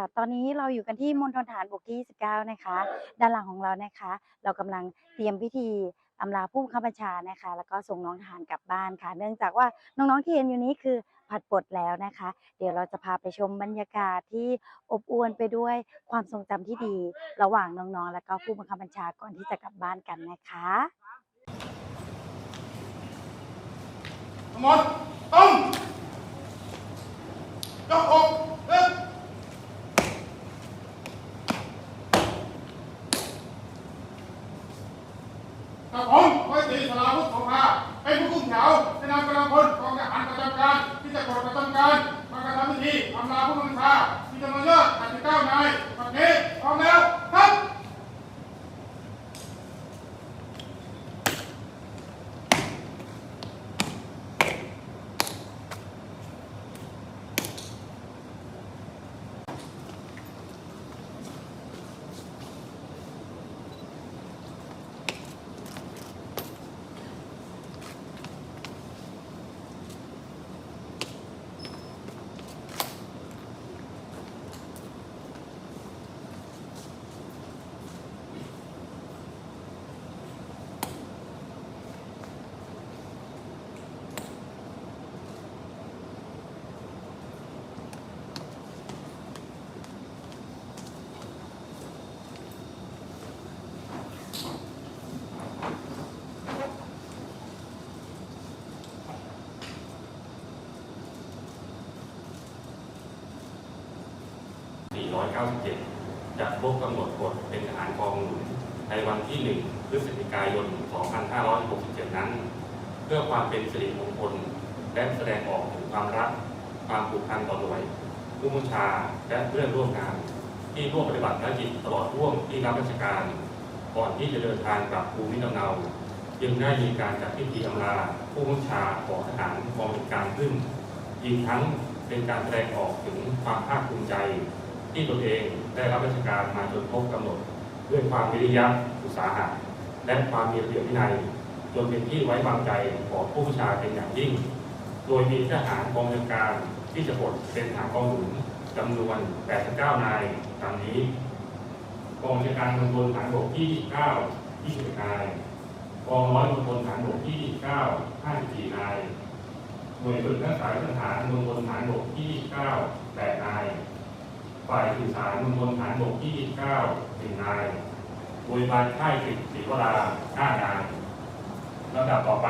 ค่ะตอนนี้เราอยู่กันที่มณฑลฐานบกที่29นะคะ ด้านหลังของเรานะคะ เรากำลังเตรียมพิธีอำลาผู้บังคับบัญชานะคะ แล้วก็ส่งน้องทหารกลับบ้านค่ะ เนื่องจากว่าน้องๆที่เห็นอยู่นี้คือผัดปลดแล้วนะคะ เดี๋ยวเราจะพาไปชมบรรยากาศที่อบอวลไปด้วยความทรงจำที่ดี ระหว่างน้องๆ และก็ผู้บังคับบัญชาก่อนที่จะกลับบ้านกันนะคะทั้งหมดต้องยกอกเลิก กับผมร้อยตรีสลาวุฒิสงฆาเป็นผู้คุมแถวในนามกำลังพลกองทหารประจำการที่จะกดประจำการมากระทำพิธีอำลาผู้บัญชาที่จำนวนเยอะ89นายวันนี้พร้อมแล้วครับ 497 จะครบกำหนดกฎเป็นทหารกองหนุนในวันที่ 1 พฤศจิกายน 2567 นั้น เพื่อความเป็นสิริมงคล และแสดงออกถึงความรัก ความผูกพันต่อหน่วยผู้บัญชาและเพื่อนร่วมงาน ที่ร่วมปฏิบัติภารกิจตลอดร่วมที่รับราชการ ก่อนที่จะเดินทางกลับภูมิลำเนาจึงได้มีการจัดพิธีอำลาผู้บัญชาของทหารกองบัญการขึ้น อีกทั้งเป็นการแสดงออกถึงความภาคภูมิใจ ที่ตนเองได้รับราชการมาจนครบกำหนด ด้วยความวิริยะอุตสาหะและความมีระเบียบวินัยจนเป็นที่ไว้วางใจของผู้บัญชาเป็นอย่างยิ่ง โดยมีทหารกองบัญชาการที่จะปลดเป็นทหารกองหนุนจำนวน 89 นายตามนี้กองบัญชาการมณฑลฐานบกที่ 9 21นายกองร้อยมณฑลฐานบกที่ 9 54 นายหน่วยฝึกนักศึกษาทหารมณฑลฐานบกที่ 9 8 นาย ฝ่ายสื่อสารมณฑลฐานบกที่9 1นายโดยบาลค่ายสิบศรีวรา5นายลำดับต่อไป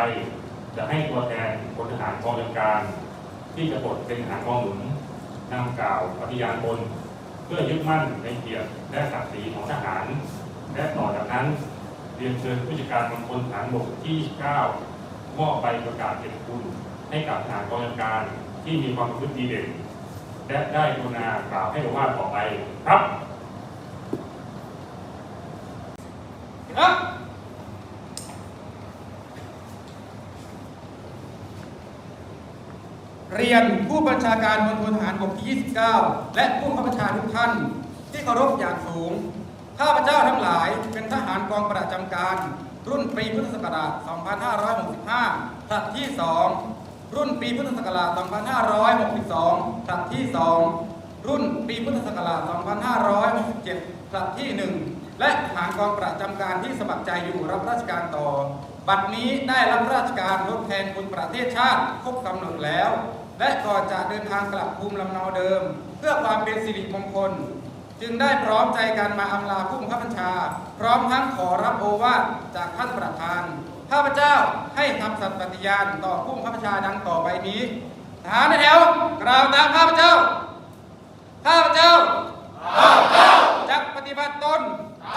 จะให้ตัวแทนพลทหารกองกำลังการ ที่จะปลดเป็นทหารกองหนุนนำกล่าวปฏิญาณตนเพื่อยึดมั่นในเกียรติและศักดิ์ศรีของทหาร และต่อจากนั้นเรียนเชิญผู้จัดการมณฑลฐานบกที่ 9 มอบใบประกาศเกียรติคุณให้กับทหารกองกำลังการที่มีความประพฤติดีเด่น และได้กรุณากล่าวให้โอวาต่อไปครับครับเรียนผู้บัญชาการมณฑลทหารบกที่ 29 และผู้บังคับบัญชาทุกท่าน ที่เคารพอย่างสูง ข้าพเจ้าทั้งหลายเป็นทหารกองประจำการ รุ่นปีพุทธศักราช 2565ผลัดที่ 2 รุ่นปีพุทธศักราช 2562ผลัดที่ 2 รุ่นปีพุทธศักราช 2567ผลัดที่ 1 และหารกองประจำการที่สมัครใจอยู่รับราชการต่อ บัดนี้ได้รับราชการทดแทนคุณประเทศชาติครบกำหนดแล้ว และก่อนจะเดินทางกลับภูมิลำเนาเดิม เพื่อความเป็นสิริมงคลจึงได้พร้อมใจกันมาอำลาผู้บังคับบัญชา พร้อมทั้งขอรับโอวาทจากท่านประธาน ข้าพเจ้าให้ทำสัตย์ปฏิญาณต่อผู้บังคับบัญชาดังต่อไปนี้ทหารในแถวกล่าวตามข้าพเจ้า ข้าพเจ้าข้าพเจ้าจักปฏิบัติตน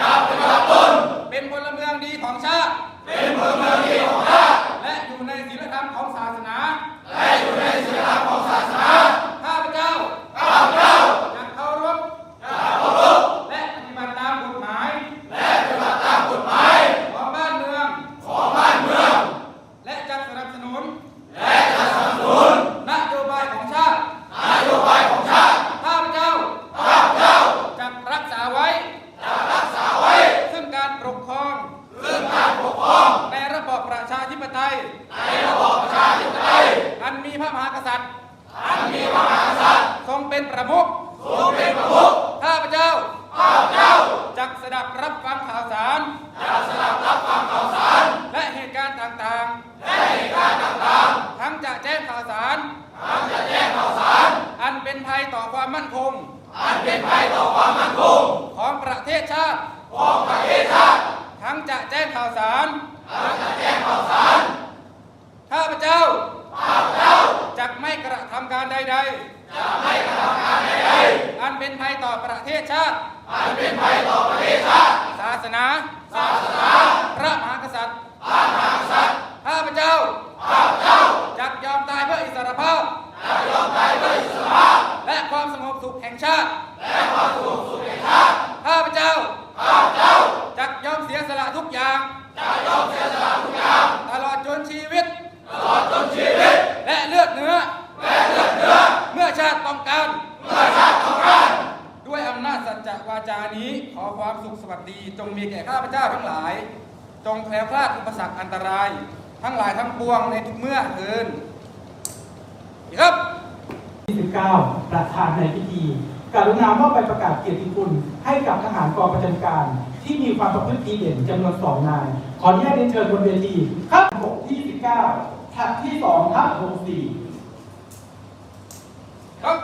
จักปฏิบัติตน เป็นพลเมืองดีของชาติ เป็นพลเมืองดีของชาติ และอยู่ในศีลธรรมของศาสนา และอยู่ในศีลธรรมของศาสนา ข้าพเจ้า ข้าพเจ้าจะเคารพจะเคารพและปฏิบัติตามกฎหมาย และปฏิบัติตามกฎหมาย ของบ้านเมือง ของบ้านเมือง และจะสนับสนุน และจะสนับสนุน นโยบายของชาติ นโยบายของชาติ ข้าพเจ้า อันเป็นภัยต่อความมั่นคง ของประเทศชาติ ของประเทศชาติทั้งจะแจ้งข่าวสารทั้งจะแจ้งข่าวสารข้าพเจ้าข้าพเจ้าจะไม่กระทำการใดๆจะไม่กระทำการใดๆอันเป็นภัยต่อประเทศชาติอันเป็นภัยต่อประเทศชาติศาสนาศาสนาพระมหากษัตริย์พระมหากษัตริย์ข้าพเจ้าข้าพเจ้าจะยอมตายเพื่ออิสรภาพจะยอมตายเพื่ออิสรภาพและความสงบสุขแห่งชาติและความสงบสุขแห่งชาติข้าพเจ้า ข้าเจ้าจะยอมเสียสละทุกอย่างจะยอมเสียสละทุกอย่างตลอดจนชีวิตตลอดจนชีวิต และเลือดเนื้อและเลือดเนื้อ เมื่อชาติต้องการเมื่อชาติต้องการด้วยอำนาจสัจจวาจานี้ขอความสุขสวัสดีจงมีแก่ข้าพเจ้าทั้งหลาย จงแคล้วคลาดอุปสรรคอันตราย ทั้งหลายทั้งปวงในทุกเมื่อเทินอีกครับ 29 ประธานในพิธี กรุณามอบใบประกาศเกียรติคุณให้กับทหารกองประจำการ ที่มีความประพฤติดีเด่นจำนวนสองนาย ขออนุญาตเรียนเชิญบนเวทีครับบกที่ 19ทัพที่2ทัพ64ครับ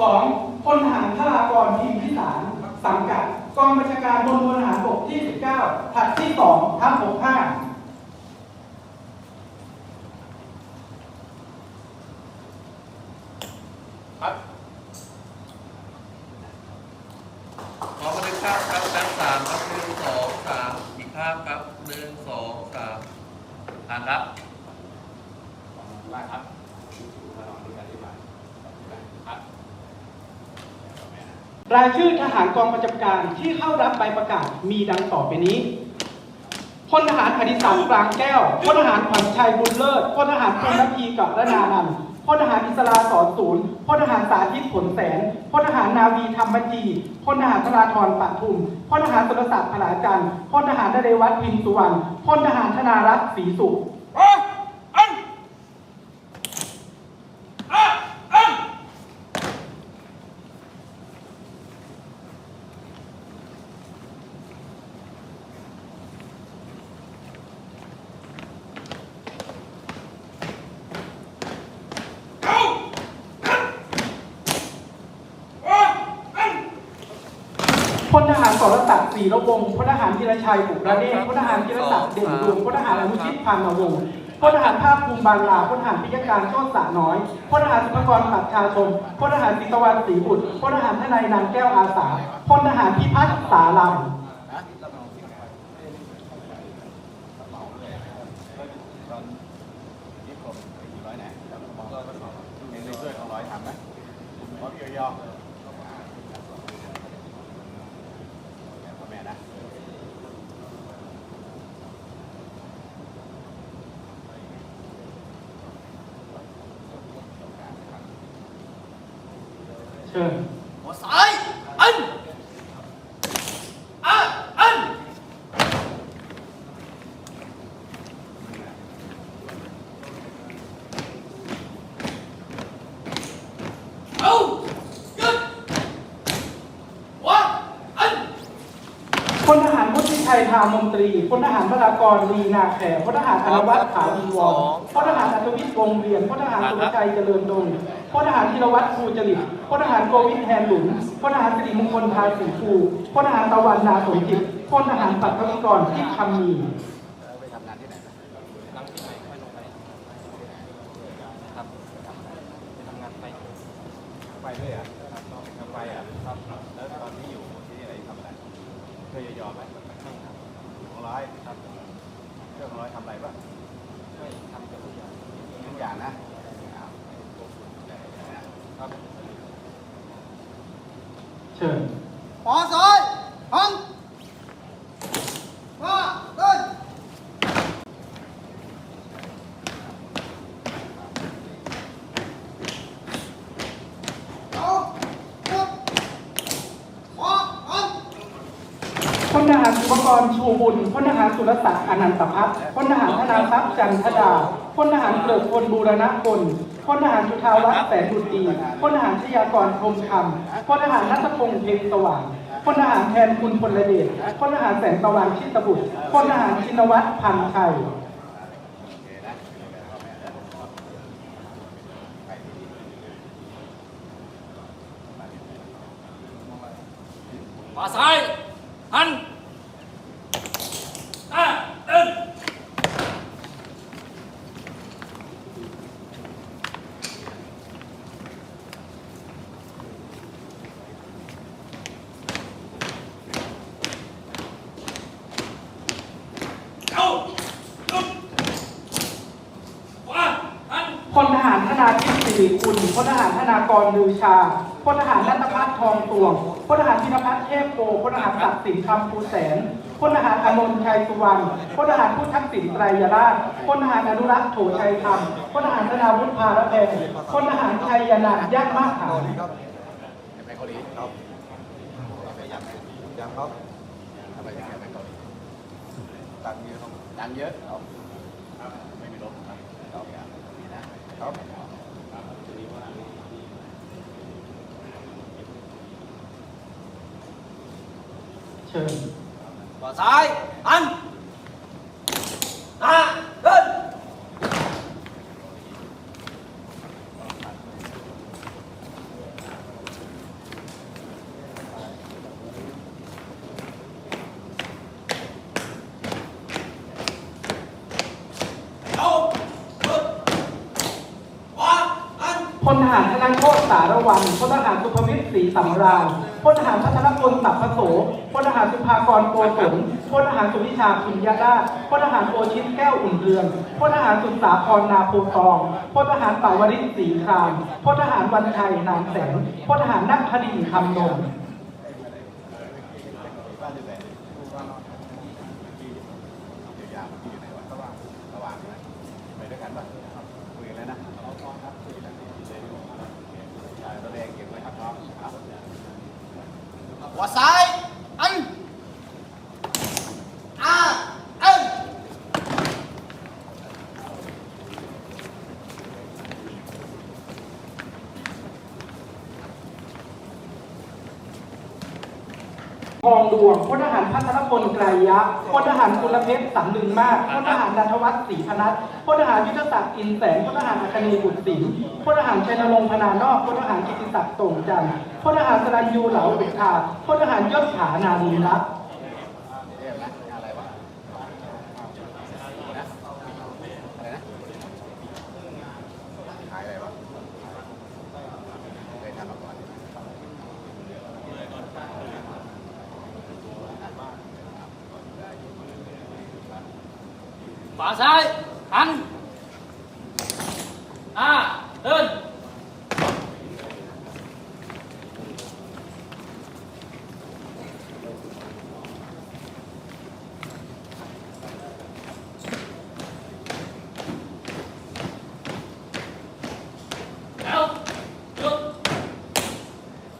สองพลทหารทรากรพิมพิสารสังกัด กองบัญชาการมณฑลทหารบกที่ 19ทัพที่2ทัพ65ขอมาหนึ่งข้ามครับแบงค์สามค รายชื่อทหารกองประจำการที่เข้ารับใบประกาศมีดังต่อไปนี้พลทหารอดิศักดิ์กลางแก้วพลทหารขวัญชัยบุญเลิศพลทหารพลนพีกับระนานันพลทหารอิสราสอนศูนย์พลทหารสาธิตผลแสนพลทหารนาวีธรรมบัญชีพลทหารธราธรปัทุมพลทหารสุรศักดิ์พลาจันทร์พลทหารนเรวัตรพิมสุวรรณพลทหารธนารัตน์ศรีสุข ลทหารสรศักดิ์ศรีระวงศ์พลทหารธีรชัยบุระเดชพลทหารธีรศักดิ์เด่นดวงพลทหารอนุชิตพันวงศ์พลทหารภาคภูมิบางลาพลทหารพิยการโชติสาน้อยพลทหารสุภกรปัตชาชมพลทหารศิตวันศรีบุตรพลทหารทนายนางแก้วอาสาพลทหารพิพัฒน์สาลำ เชิญ หัวซ้ายอันอะอัน เอาหยุดวางอัน พลทหารพุทธิ ชัยทามนตรีพลทหารพระากรลีนาแขพลทหารอนุวัฒน์ขาดีวรพลทหารอัตวิทย์วงเวียนพลทหารสุรชัยเจริญดงพลทหารธีรวัตรภูจริตพลทหารโกวิทแทนหลุนพลทหารสิริมงคลทาสีภูพลทหารตะวันนาสมจิตพลทหารปัตตกรที่คำมี ไปด้วยอะทำไปอะครับแล้วตอนที่อยู่ที่นี่อะไรทำอะไรเคยยอมไหมของร้อยครับเรื่องของร้อยทำอะไรบ้างไม่ทำทุกอย่างทุกอย่างนะ เชิญ หัวซ้ายอันมาเดินเอาหยุดวาอันพลทหารสุภกรชูบุญพลทหารสุรศักดิ์อนันตพัฒน์พลทหารธนาทรัพย์จันทดาพลทหารเกริกพลบูรณะพลพลทหารจุธาวัฒน์แสนบุตรีพลทหารชยากรพรมคำพลทหารนัทพงษ์เพ็ญสว่าง พลทหารแทนคุณพลเดชพลทหารแสงตะวันชิตบุตรพลทหารชินวัตรพันธ์ชัย ขวาซ้ายหันอะเดิน เอาลุกขวาหัน พลทหารธนาทิพย์สิริคุณ พลทหารธนากรลือชาพลทหารนัตพัฒน์ทองตวงพลทหารพินพัฒน์เทพโกพลทหารศักดิ์สินคำภูแสนพลทหารอานนท์ชัยสุวรรณพลทหารพุทธทักษิณไตรยราชพลทหารอนุรักษ์โถชัยธรรมพลทหารธนาวุฒิภาระแพงพลทหารชัยยนันท์ยากมากขานครับไปยังครับทำไมยังไปเกาหลีตังค์เยอะครับตังค์เยอะครับไม่มีรถครับครับนะครับ เชิญขวาซ้ายหันอะเดินเอาเดินขวาหันพลทหารธนโชตสารวันพลทหารสุภมิตรศรีสำราญพลทหารพัทรพลสัพพโสพลท หารสุภากรโกศลพลทหารสุวิชาคุญญาดาพลทหารโอชิตแก้วอุ่นเรืองพลทหารสุสาครนาโพตองพลทหารป่าวริศสีครามพลทหารวันชัยนามแสงพลทหารนักคดีคำนงบ้านอยู่ไหนที่เดียวยาวที่อยู่ไหนวะสว่างสว่างนะไปด้วยกันปะคุยกันแล้วนะครับคุยกันเลยตัวแดงเก็บไว้ครับน้องครับ ขวาซ้ายหันอะเดิน ทองดวงพลทหารพัทรพลไกรยะพลทหารกุลเพชรสังลึงมากพลทหารนันทวัฒน์ศรีพนัสพลทหารยุทธศักดิ์อินแสงพลทหารอัคนีบุตรสิงห์พลทหารชัยนรงค์พนานอกพลทหารกิติศักดิ์โต่งจันทร์พลทหารสรัญยูเหลาอุทาพลทหารยศฐานานีรัตน์ เรียกนะอะไรวะนะอะไรนะขายอะไรวะเคยทำมาก่อน ขวาซ้ายหันอะเดินแล้วหยุด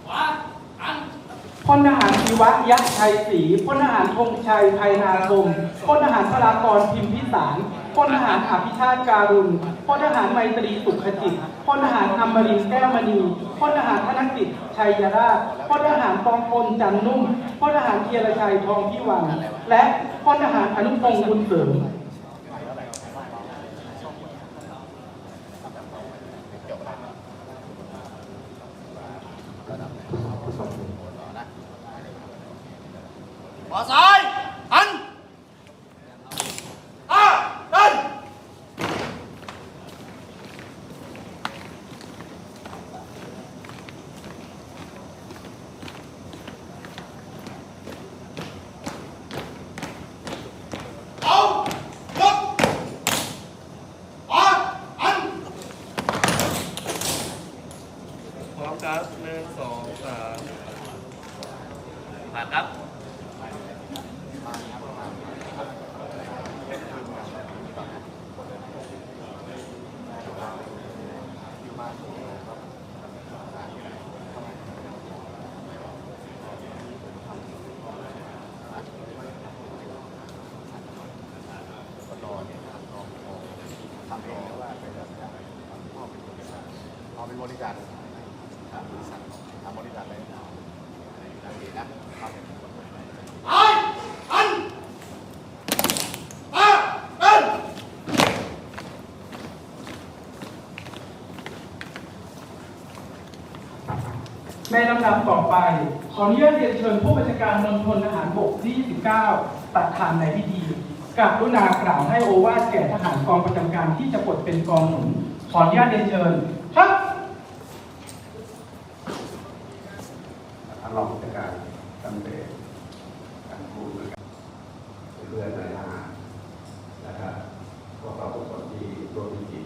ขวาหันพลทหารชีวะยักษ์ชัยศรีพลทหารธงชัยไพนาคมพลทหารพลากรพิมพ สารพลทหารอภิชาติการุณพลทหารไมตรีสุขจิตพลทหารอมรินแก้วมณีพลทหารธนกิจชัยยราชพลทหารปองพลจันนุ่มพลทหารเทียรชัยทองพิวันและพลทหารอนุพงศ์บุญเสริมขวาซ้ายหันอะเดิน เอายกขวาหัน พร้อมครับหนึ่งสองสามผ่านครับ ทำเองหรือว่าเป็นแบบพ่อเป็นคนเอาเป็นบริการทำบริษัททำบริษัทเลยทำดีนะ ไอ้อันอาเป็น ในลำดับต่อไป ขออนุญาตเรียนเชิญผู้บัญชาการมณฑลทหารบกที่ 29 ตัดทานในพิธีกราบรุณากล่าวให้โอวาทแก่ทหารกองประจำการที่จะปลดเป็นกองหนุนขออนุญาตเรียนเชิญครับรองผู้จัดการตำรวจการครูนะครับเพื่อนในทหารนะครับพวกเราทุกคนที่ร่วมพิธี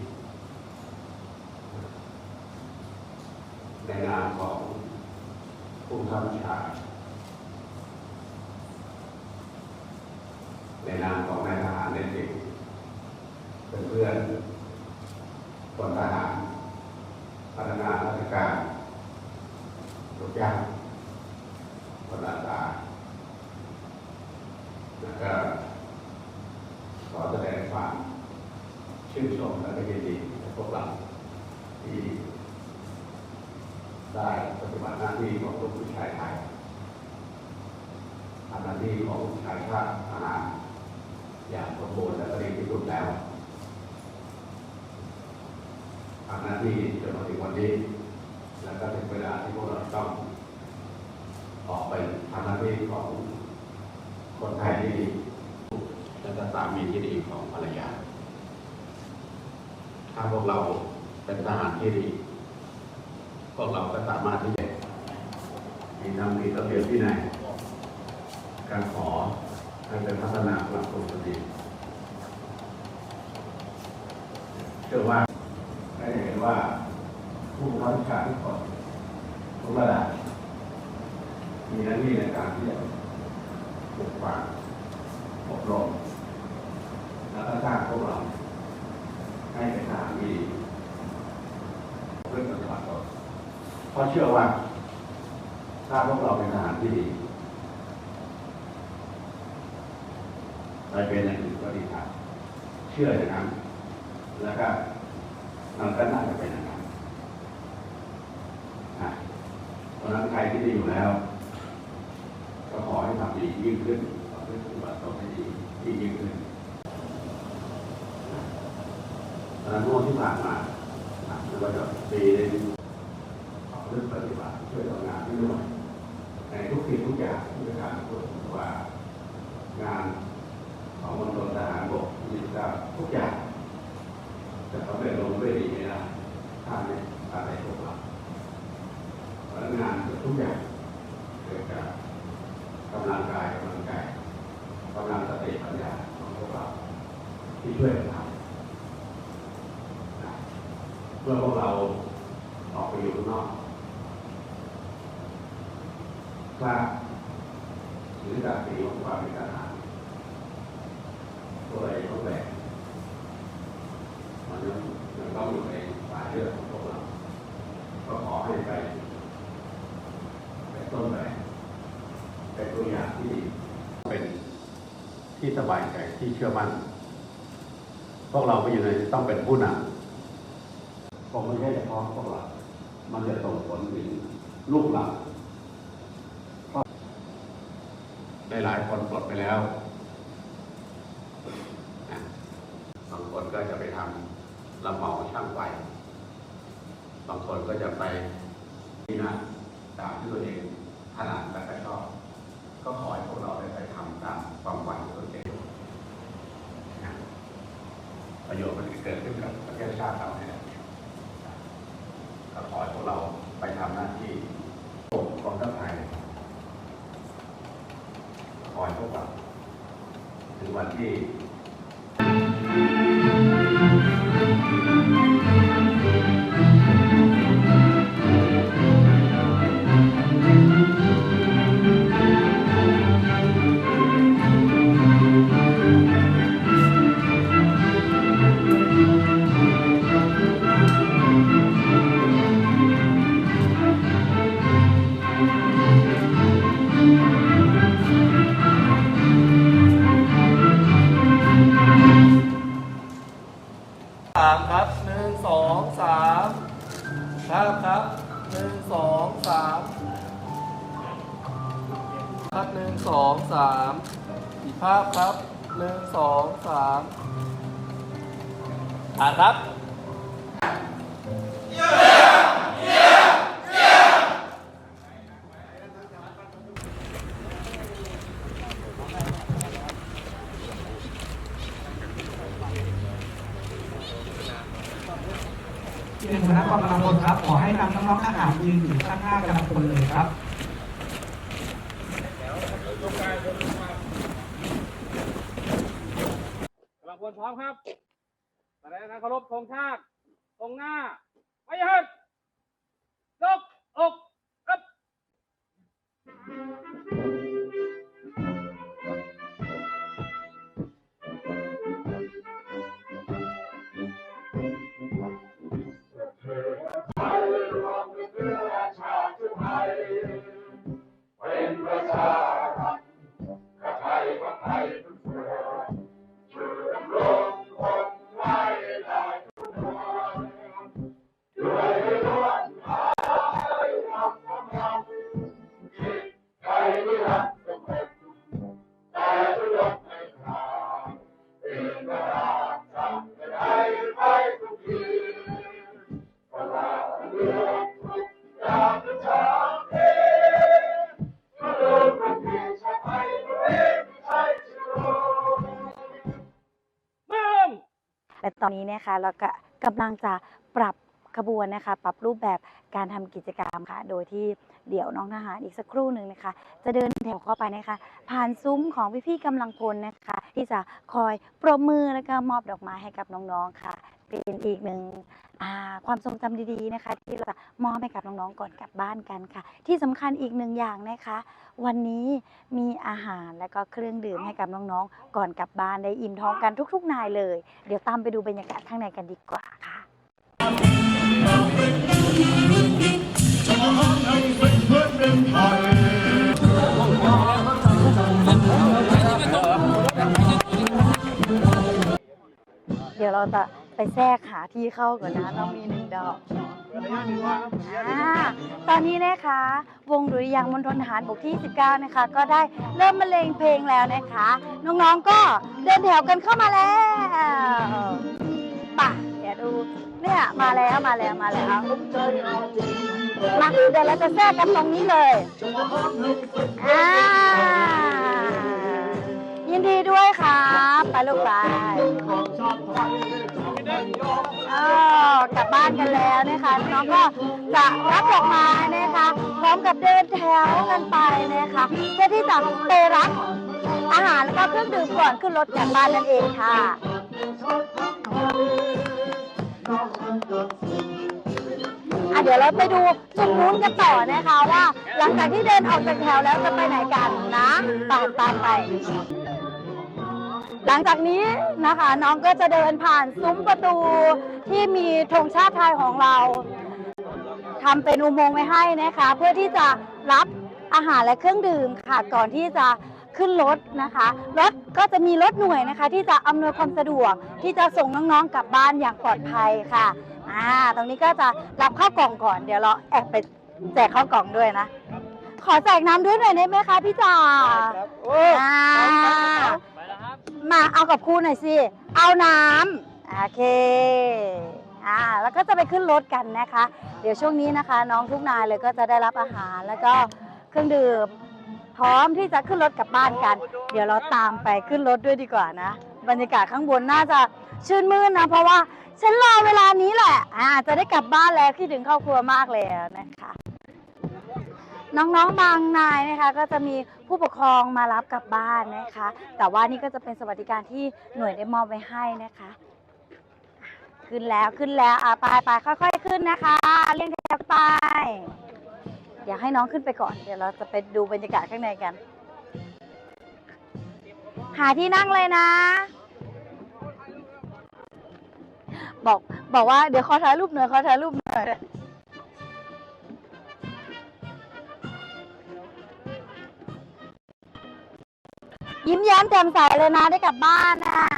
ในนามของ ผู้บังคับบัญชา ในนามของนายทหารในสิบเพื่อนๆคนทหารพนักงานราชการลูกจ้าง คนอาสาแล้วก็ขอแสดงความชื่นชมและก็ยินดีกับพวกเราที่ได้ปฏิบัติหน้าที่ของลูกผู้ชายไทยทำหน้าที่ของชายชาติทหารอย่างสมบูรณ์และก็ดีที่สุดแล้วทำหน้าที่จ นี้แล้วก็ถึงเวลาที่พวกเราต้องออกไปทำหน้าที่ของคนไทยที่ดีและก็สามีที่ดีของภรรยา ถ้าพวกเราเป็นทหารที่ดี พวกเราก็สามารถที่จะมีทำมีระเบียบที่ไหนการขอให้เป็นพัฒนาหลักปกติเชื่อว่าได้เห็นว่า ผู้บังคับบัญชาทุกคนทุกระดับมีหน้าที่ในการที่จะปกปักอบรมและก็สร้างพวกเรา ให้เป็นทหารที่ดีเพื่อปฏิบัติตนเพราะเชื่อว่า ถ้าพวกเราเป็นทหารที่ดีไปเป็นอย่างอื่นก็ดีครับ เชื่ออย่างนั้น แล้วก็มันก็น่าจะเป็นอย่างนั้นอะ เพราะฉะนั้นใครที่ดีอยู่แล้ว ก็ขอให้ทำดียิ่งขึ้นขอให้ปฏิบัติตนให้ดียิ่งยิ่งขึ้นตอนนั้นเมื่อวันที่ผ่านมาอะไม่ว่าจะปีหนึงขอเรื่องปฏิบัติช่วยทำงานที่ด้วยในทุกสิ่งทุกอย่างที่เป็นการพูดว่างานของมณฑลทหารบกยี่สิบเก้าทุกอย่างจะสำเร็จลงด้วยดีไม่ได้ถ้าไม่อาศัยพวกเราเพราะฉะนั้นงานทุกอย่างเกิดจาก กำลังกายกำลังใจกำลังสติปัญญาของพวกเราที่ช่วยกันทำนะเมื่อพวกเราออกไปอยู่ข้างนอกกล้าหรือจากสีของความเป็นทหารตัวอะไรต้องแบกมันยังยังต้องอยู่ในสายเลือดของพวกเรา ก็ขอให้ไปเป็นต้นแบบ เป็นตัวอย่างที่ดีเป็นที่ สบายใจที่เชื่อมั่น พวกเราก็ยังไงต้องเป็นผู้นำคงไม่ใช่เฉพาะพวกเรา มันจะส่งผลถึงลูกหลานหลายๆคนปลดไปแล้วนะบางคนก็จะไปทำรับเหมาช่างไฟ บางคนก็จะไปที่นั่นตามที่ตัวเองถนัดและก็ชอบ ก็ขอให้พวกเราได้ไปทำตามความฝันของตนเองนะประโยชน์มันเกิดขึ้นกับประเทศชาติเราเนี่ยก็ขอให้พวกเราไปทำหน้าที่ปกกองทัพไทยขอให้พวกเราถึง วันที่ องสามผ่านครับที่เป็นหัวหน้ากองกำลังพลครับ ขอให้นำน้องๆทหารยืนอยู่ข้างหน้ากำลังพลเลยครับ ตอนนี้นะคะเราก็กำลังจะปรับขบวนนะคะ ปรับรูปแบบการทำกิจกรรมค่ะ โดยที่เดี๋ยวน้องทหารอีกสักครู่หนึ่งนะคะ จะเดินแถวเข้าไปนะคะ ผ่านซุ้มของพี่ๆกำลังพลนะคะ ที่จะคอยปรบมือแล้วก็มอบดอกไม้ให้กับน้องๆค่ะ เป็นอีกหนึ่ง ความทรงจำดีๆนะคะ ที่เราจะมอบให้กับน้องๆก่อนกลับบ้านกันค่ะ ที่สำคัญอีกหนึ่งอย่างนะคะ วันนี้มีอาหารและก็เครื่องดื่มให้กับน้องๆ ก่อนกลับบ้านได้อิ่มท้องกันทุก ๆ นายเลย เดี๋ยวตามไปดูบรรยากาศข้างในกันดีกว่าค่ะเดี๋ยวเราจะ ไปแทรกหาที่เข้าก่อนนะเรามีหนึ่งดอกอ่าตอนนี้นะคะ วงดุริยางค์มณฑลทหารบกที่ 19 นะคะ ก็ได้เริ่มบรรเลงเพลงแล้วนะคะ น้องๆก็เดินแถวกันเข้ามาแล้วป่ะเดี๋ยวดูเนี่ยมาแล้วมาแล้วมาแล้วมาเดี๋ยวเราจะแทรกกันตรงนี้เลยอ่ายินดีด้วยครับไปลูกไปเออ กลับบ้านกันแล้วนะคะน้องก็จะรับดอกไม้นะคะ พร้อมกับเดินแถวกันไปนะคะเพื่อที่จะไปรับอาหารแล้วก็เครื่องดื่มก่อนขึ้นรถกลับบ้านนั่นเองค่ะอะเดี๋ยวเราไปดูจุดนู้นกันต่อนะคะว่า หลังจากที่เดินออกจากแถวแล้วจะไปไหนกันนะตามตามไป หลังจากนี้นะคะ น้องก็จะเดินผ่านซุ้มประตู ที่มีธงชาติไทยของเราทำเป็นอุโมงค์ไว้ให้นะคะ เพื่อที่จะรับอาหารและเครื่องดื่มค่ะก่อนที่จะขึ้นรถนะคะรถก็จะมีรถหน่วยนะคะ ที่จะอำนวยความสะดวกที่จะส่งน้องๆกลับบ้านอย่างปลอดภัยค่ะอ่าตรงนี้ก็จะรับข้าวกล่องก่อนเดี๋ยวเราแอบไปแจกข้าวกล่องด้วยนะ ขอแจกน้ำด้วยหน่อยได้ไหมคะพี่จ๋าอ่ามาเอากับครูหน่อยสิเอาน้ำ โอเคอ่าแล้วก็จะไปขึ้นรถกันนะคะ เดี๋ยวช่วงนี้นะคะ น้องทุกนายเลยก็จะได้รับอาหารแล้วก็เครื่องดื่มพร้อมที่จะขึ้นรถกลับบ้านกัน เดี๋ยวเราตามไปขึ้นรถด้วยดีกว่านะ บรรยากาศข้างบนน่าจะชื่นมื่นนะ เพราะว่าฉันรอเวลานี้แหละอ่าจะได้กลับบ้านแล้วคิดถึงครอบครัวมากเลยนะคะ น้องๆบางนายนะคะ ก็จะมีผู้ปกครองมารับกลับบ้านนะคะ แต่ว่านี่ก็จะเป็นสวัสดิการที่หน่วยได้มอบไว้ให้นะคะ ขึ้นแล้วขึ้นแล้วอะไปไปค่อย ๆ ขึ้นนะคะเรียงแถวไป อยากให้น้องขึ้นไปก่อน เดี๋ยวเราจะไปดูบรรยากาศข้างในกัน หาที่นั่งเลยนะ บอกบอกว่าเดี๋ยวขอถ่ายรูปหน่อยขอถ่ายรูปหน่อยยิ้มแย้มแจ่มใสเลยนะได้กลับบ้านนะ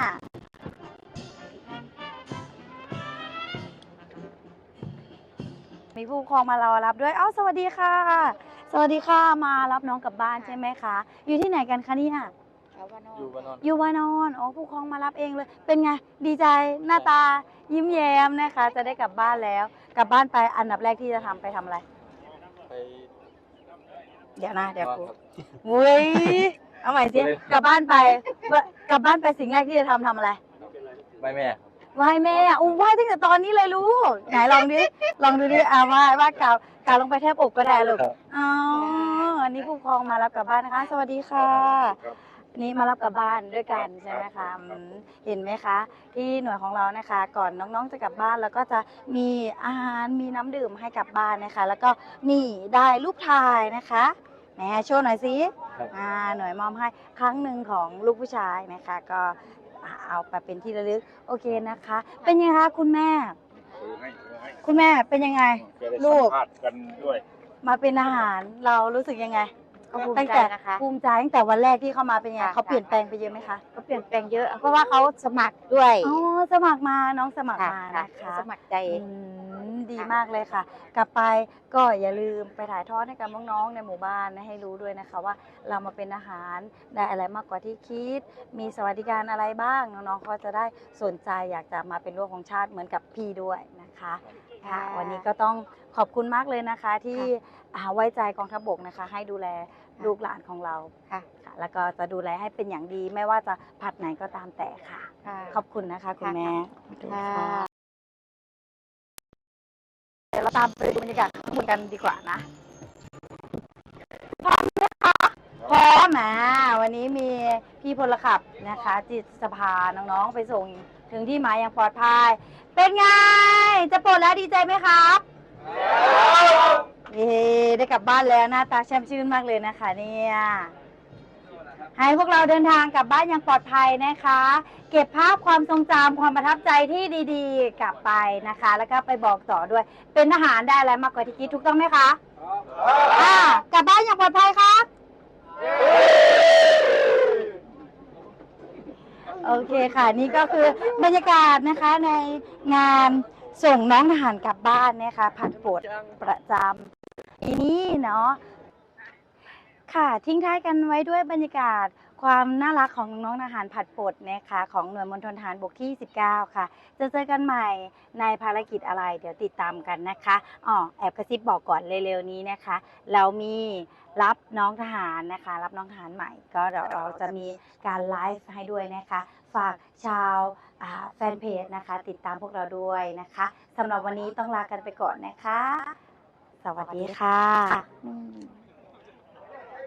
มีผู้ปกครองมารอรับด้วยเอ้าสวัสดีค่ะสสวัสดีค่ะมารับน้องกลับบ้านใช่ไหมคะ อยู่ที่ไหนกันคะเนี่ยอยู่บ้านนอนอยู่วานอนอ๋อผู้ปกครองมารับเองเลย เป็นไงดีใจหน้าตายิ้มแย้มนะคะ จะได้กลับบ้านแล้ว กลับบ้านไปอันดับแรกที่จะทำไปทำอะไร ไปเดี๋ยวนะเดี๋ยวบ้านกูครับ เว้ยเอาใหม่สิกลับบ้านไปกลับบ้านไปสิ่งแรกที่จะทำทำอะไร ไม่แม่ ไหว้แม่อู้ไหว้ตั้งแต่ตอนนี้เลยลูกไหนลองดิลองดูดิอ่าไหว้ไหว้กล่าวกล่าวลงไปแทบอกก็ได้ลูกครับอ๋ออันนี้ผู้ปกครองมารับกลับบ้านนะคะ สวัสดีค่ะ นี่มารับกลับบ้านด้วยกันใช่ไหมคะอืมเห็นไหมคะ ที่หน่วยของเรานะคะ ก่อนน้องๆจะกลับบ้านแล้วก็จะมีอาหารมีน้ำดื่มให้กลับบ้านนะคะ แล้วก็นี่ได้รูปถ่ายนะคะแหมโชว์หน่อยสิ ครับ อ่าหน่วยมอมให้ครั้งหนึ่งของลูกผู้ชายนะคะ ก็ เอาไปเป็นที่ระลึก โอเคนะคะ เป็นยังไงคะคุณแม่คุณแม่เป็นยังไงลูกกันด้วย มาเป็นอาหารเรารู้สึกยังไง ก็ภูมิตั้งใจแต่นะคะ ภูมิใจตั้งแต่วันแรกที่เข้ามาเป็นยังไงค่ะ เขาเปลี่ยนแปลงไปเยอะไหมคะก็เปลี่ยนแปลงเยอะ เพราะว่าเขาสมัครด้วยอ๋อสมัครมาน้องสมัครค่ะมาค่ะนะคะ สมัครใจ อืมดีมากเลยค่ะ กลับไปก็อย่าลืมไปถ่ายทอดให้กับน้องๆในหมู่บ้านนะให้รู้ด้วยนะคะว่าเรามาเป็นอาหารได้อะไรมากกว่าที่คิด มีสวัสดิการอะไรบ้างน้องๆเขาจะได้สนใจอยากจะมาเป็นรั้วของชาติเหมือนกับพี่ด้วยนะคะค่ะค่ะวันนี้ก็ต้องขอบคุณมากเลยนะคะที่อ่าไว้ใจกองทัพบกนะคะ ให้ดูแล ลูกหลานของเราค่ะค่ะแล้วก็จะดูแลให้เป็นอย่างดี ไม่ว่าจะผัดไหนก็ตามแต่ค่ะ ค่ะ ขอบคุณนะคะ คุณค่ะ แม่ค่ะเดี๋ยวเราตามไปดูบรรยากาศข้างบนกันดีกว่านะพร้อมไหมคะพร้อมอะวันนี้มีพี่พลขับนะคะ จิตสภาน้องๆไปส่งถึงที่หมายอย่างปลอดภัย เป็นไง จะปลดแล้วดีใจไหมครับ เย้ได้กลับบ้านแล้วหน้าตาแช่มชื่นมากเลยนะคะ เนี่ยให้พวกเราเดินทางกลับบ้านอย่างปลอดภัยนะคะ เก็บภาพความทรงจำความประทับใจที่ดีๆ กลับไปนะคะ แล้วก็ไปบอกต่อด้วย เป็นทหารได้อะไรมากกว่าที่คิดถูกต้องไหมคะอ่ากลับบ้านอย่างปลอดภัยครับ โอเคค่ะ นี่ก็คือบรรยากาศนะคะในงานส่งน้องทหารกลับบ้านนะคะผัดปวดประจำ ปีนี้เนาะค่ะทิ้งท้ายกันไว้ด้วยบรรยากาศความน่ารักของน้องๆทหารผัดปลดนะคะของหน่วยมณฑลทหารบกที่ 19 ค่ะ จะเจอกันใหม่ในภารกิจอะไร เดี๋ยวติดตามกันนะคะอ๋อแอบกระซิบบอกก่อนเร็วๆนี้นะคะ เรามีรับน้องทหารนะคะ รับน้องทหารใหม่ ก็เดี๋ยวเราจะมีการไลฟ์ให้ด้วยนะคะ ฝากชาวอ่าแฟนเพจนะคะ ติดตามพวกเราด้วยนะคะสำหรับวันนี้ต้องลากันไปก่อนนะคะ สวัสดีค่ะอืม